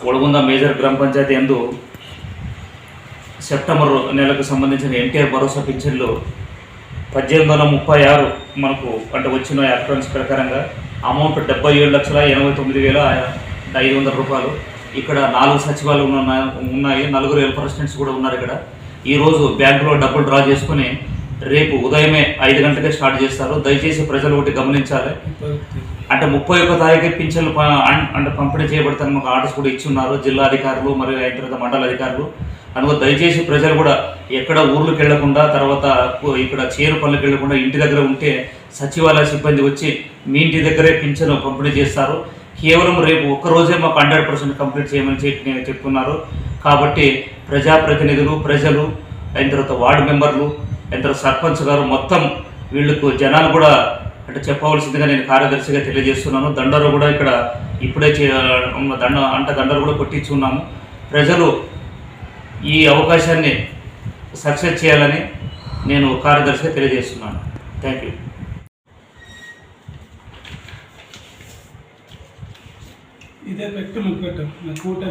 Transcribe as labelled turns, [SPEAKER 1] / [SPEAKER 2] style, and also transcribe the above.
[SPEAKER 1] ఒడగుంద major గ్రామ పంచాయతీ ఎందు September నెలకు సంబంధించిన ఎన్టీఆర్ భరోసా పింఛన్లు పద్దెనిమిది వందల ముప్పై ఆరు మనకు అంటే వచ్చిన ఎలక్ట్రానిక్స్ ప్రకారంగా అమౌంట్ డెబ్బై ఏడు లక్షల ఎనభై తొమ్మిది వేల ఐదు వందల రూపాయలు. ఇక్కడ నాలుగు సచివాలయం ఉన్నాయి. నలుగురు హెల్ప్ అసిస్టెంట్స్ కూడా ఉన్నారు ఇక్కడ. ఈరోజు బ్యాంకులో డబ్బులు డ్రా చేసుకుని రేపు ఉదయమే ఐదు గంటలకే స్టార్ట్ చేస్తారు. దయచేసి ప్రజలు ఒకటి గమనించాలి. అంటే ముప్పై ఒక్క తారీఖు పింఛన్లు అంటే పంపిణీ చేయబడతాను మాకు ఆర్డర్స్ కూడా ఇచ్చి ఉన్నారు జిల్లా అధికారులు మరియు అయిన తర్వాత మండల అధికారులు. అందుకు దయచేసి ప్రజలు కూడా ఎక్కడ ఊర్లకు వెళ్ళకుండా తర్వాత ఇక్కడ చేరు పనులకు వెళ్ళకుండా ఇంటి దగ్గర ఉంటే సచివాలయ సిబ్బంది వచ్చి మీ ఇంటి దగ్గరే పింఛను పంపిణీ చేస్తారు. కేవలం రేపు ఒక్క రోజే మాకు హండ్రెడ్ పర్సెంట్ కంప్లీట్ చేయమని చెప్పి నేను చెప్తున్నారు. కాబట్టి ప్రజాప్రతినిధులు ప్రజలు అయిన తర్వాత వార్డు మెంబర్లు ఇద్దరు సర్పంచ్ గారు మొత్తం వీళ్ళకు జనాలు కూడా అంటే చెప్పవలసిందిగా నేను కార్యదర్శిగా తెలియజేస్తున్నాను. దండరు కూడా ఇక్కడ ఇప్పుడే చే- దండ అంట దండలు కూడా కొట్టించున్నాము ప్రజలు ఈ అవకాశాన్ని సక్సెస్ చేయాలని నేను కార్యదర్శిగా తెలియజేస్తున్నాను. థ్యాంక్ యూ
[SPEAKER 2] ఇదే పెట్టి ముగ్గట్టు కూటమి